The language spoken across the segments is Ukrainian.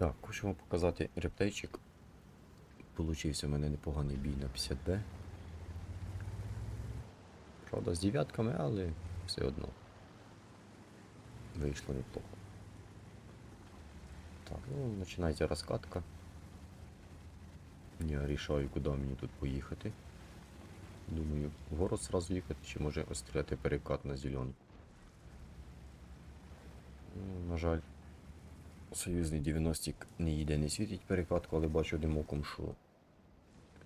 Так, хочу вам показати рептейчик. Получився в мене непоганий бій на 50Б. Правда, з дев'ятками, але все одно. Вийшло неплохо. Так, ну, починається розкатка. Я рішаю, куди мені тут поїхати. Думаю, в город сразу їхати, чи може остріляти перекат на зелену. Ну, на жаль, союзний 90-ік не їде, не світить перекатку, але бачу одним оком, що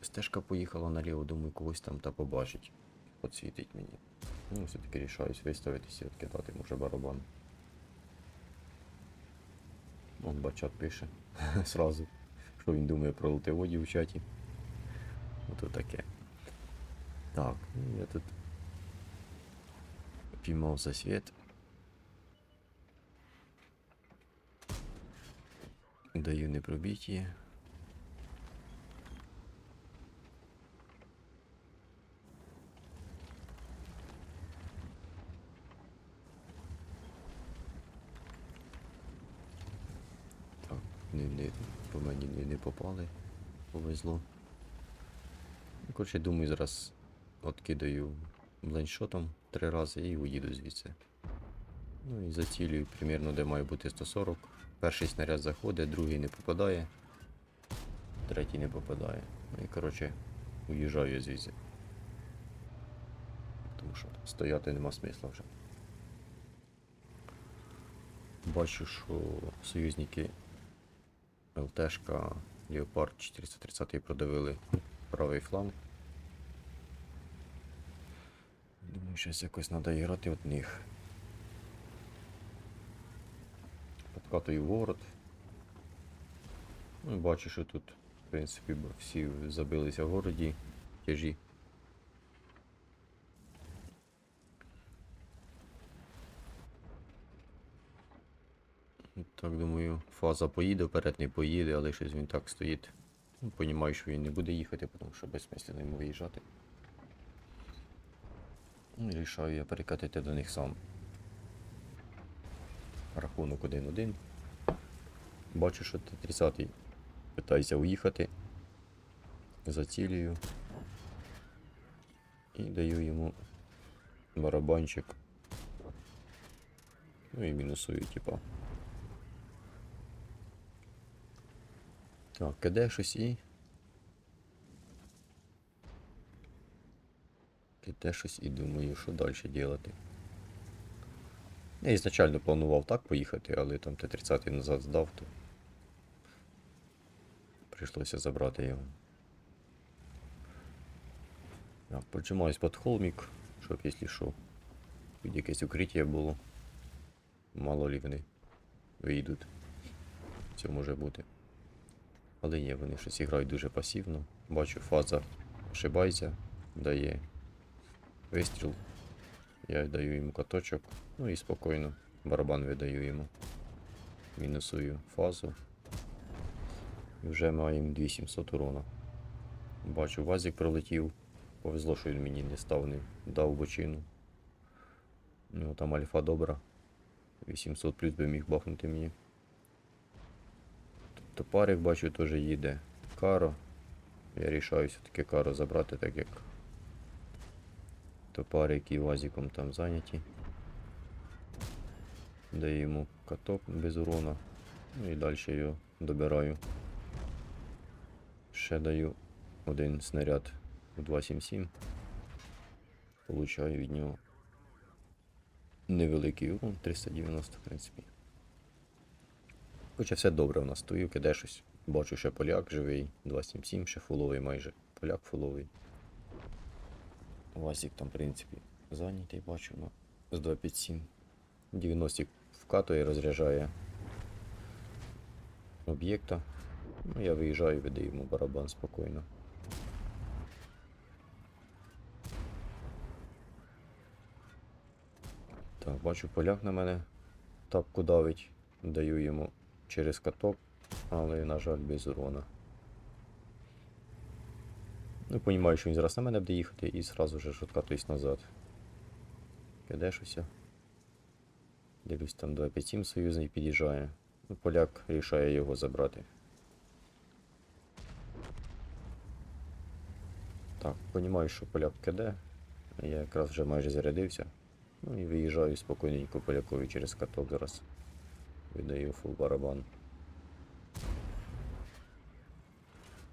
стежка поїхала наліво, думаю, когось там та побачить. Подсвітить мені. Ну, все-таки рішаюсь виставитися і відкидати, може барабан. Он бачат пише сразу, що він думає про лтеводі в чаті. Ото таке. Так, ну я тут піймав за світ. Даю непробиті. Так, не, не, по мені не, не попали. Повезло. Ну, Коротше, думаю, зараз откидаю бленшотом три рази і уїду звідси. Ну і зацілюю примірно, де має бути 140. Перший снаряд заходить, другий не попадає, третій не попадає. Ну і коротше, уїжджаю звідси. Тому що стояти нема смисла вже. Бачу, що союзники ЛТшка Леопард 430 продавили правий фланг. Думаю, щось якось треба грати від них. Подкатую в. Ну, бачу, що тут, в принципі, всі забилися в городі тяжі. Так, думаю, фаза поїде, вперед не поїде, але щось він так стоїть. Ну, Понімаю, що він не буде їхати, тому що безсмислено йому виїжджати. Ну рішаю я перекатити до них сам. Рахунок 1-1. Бачу, що Т-30 питається уїхати. Зацілюю. І даю йому барабанчик. Ну і мінусую, типа. Так, киде щось і. Киде щось і думаю, що далі робити. Я ізначально планував так поїхати, але там Т-30 назад здав, то прийшлося забрати його. Так, поджимаюсь під холмик, щоб якщо що, під якесь укриття було. Мало лі вони вийдуть. Це може бути. Але ні, вони щось грають дуже пасивно. Бачу, фаза ошибається, дає вистріл. Я даю йому каточок, ну і спокійно барабан видаю йому. Мінусую фазу. І вже маємо 2700 урона. Бачу, вазик пролетів. Повезло, що він мені не став, не дав бочину. Ну там альфа добра. 800 плюс би міг бахнути мені. Топарик бачу теж їде. Каро. Я рішаю все-таки каро забрати, так як топарик і вазиком там зайняті. Йому каток без урона. Ну і далі його добираю. Ще даю один снаряд в 277. Получаю від нього невеликий урон, 390, в принципі. Хоча все добре у нас стою, киде щось. Бачу, ще поляк живий, 277, ще фуловий майже. Поляк фуловий. Вазик там, в принципі, зайнятий, бачу, ну, з 257. 90 вкатує, розряджає об'єкта. Ну, я виїжджаю, видаю йому барабан спокійно. Так, бачу, поляк на мене тапку давить. Даю йому через каток, але, на жаль, без урона. Ну, понімаю, що він зараз на мене буде їхати і зразу же ж откатуюсь назад. Киде щось. Дивлюсь, там 257 союзний під'їжджає. Ну, Поляк рішає його забрати. Так, понімаю, що поляк киде. Я якраз вже майже зарядився. Ну і виїжджаю спокійненько полякові через каток зараз. Видаю фул барабан.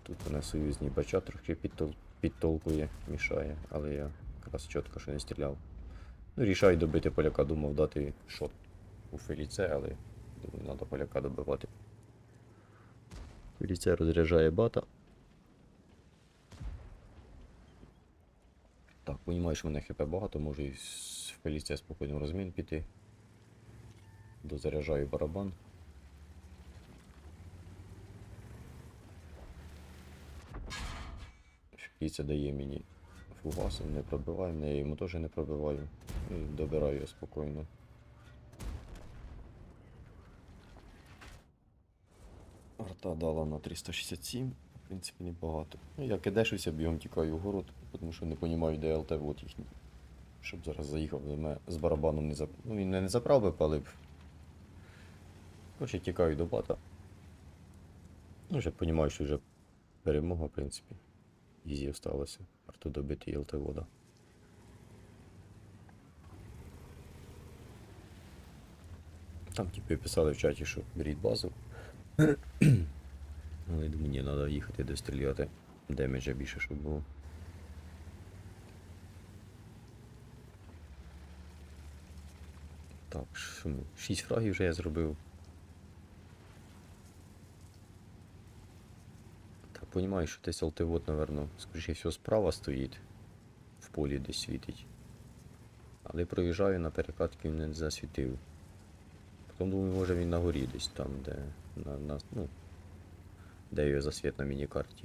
Тут мене союзні бача трохи підтол... підтолкує, мішає, але я якраз чітко що не стріляв. Ну, рішаю добити поляка, думав дати шот у Феліце, але думаю, треба поляка добивати. Феліце розряджає бата. Так, понімаю, що в мене хп багато, можу і з Феліце спокійно розмін піти. Дозаряджаю барабан. Феліце дає мені фугасом, не пробиваю, мене я йому теж не пробиваю. І добираю його спокійно. Арта дала на 367, в принципі, небагато. Ну, я кидешився, бігом тікаю в город, тому що не розумію, де ЛТ вот їхній. Щоб зараз заїхав мене з барабаном не зап... Ну він не заправ би палив. Короче, тікаю до бата. Ну, вже розумію, що вже перемога, в принципі. Ізі осталося. Арту добити і ЛТ вода. Там типи писали в чаті, що беріть базу. Але я думаю, ні, треба їхати достріляти демеджа більше, щоб було. Так, що 6 фрагів вже я зробив. Розумію, що десь алтивод, напевно, скоріше всього, справа стоїть. В полі десь світить. Але проїжджаю на перекатки він не засвітив. Потім думаю, може він на горі десь там, де на, на, ну, де його засвіт на міні-карті.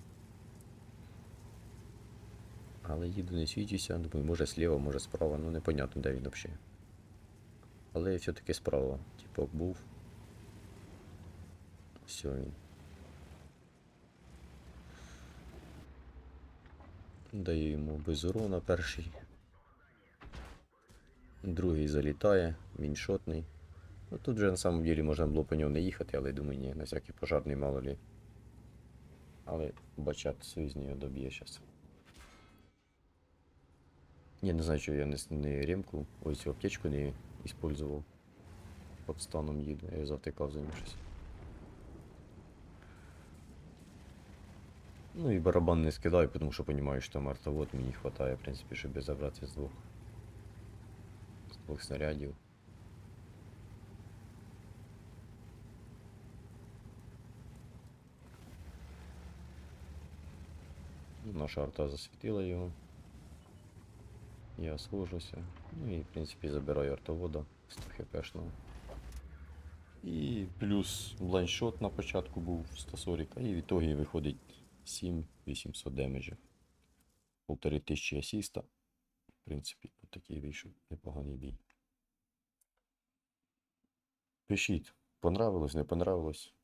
Але їду не світюся, думаю, може зліва, може справа, ну непонятно, де він взагалі. Але все-таки справа, типу, був. Все він. Даю йому без урона перший. Другий залітає, він шотний. Ну тут вже на самом деле можна було по нього не їхати, але думаю, ні, на всякий пожарний мало лі. Але бачат союзні його доб'є зараз. Я не знаю, чого я не, не ремку, ось цю аптечку не использовал. Под станом їду, я завтикав за ним щось. Ну і барабан не скидаю, тому що розумію, що там артовод мені хватає, в принципі, щоб забрати з двох. З двох снарядів. Наша арта засвітила його. Я схожуся. Ну і в принципі забираю артовода 100 хпшного. І плюс блайншот на початку був 140, і в ітогі виходить 7800 демеджів. Полтори тисячі асіста. В принципі, такий вийшов непоганий бій. Пишіть, понравилось, не понравилось.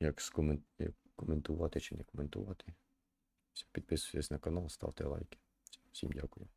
Як коментувати чи не коментувати. Підписуйтесь на канал, ставте лайки. Всім дякую.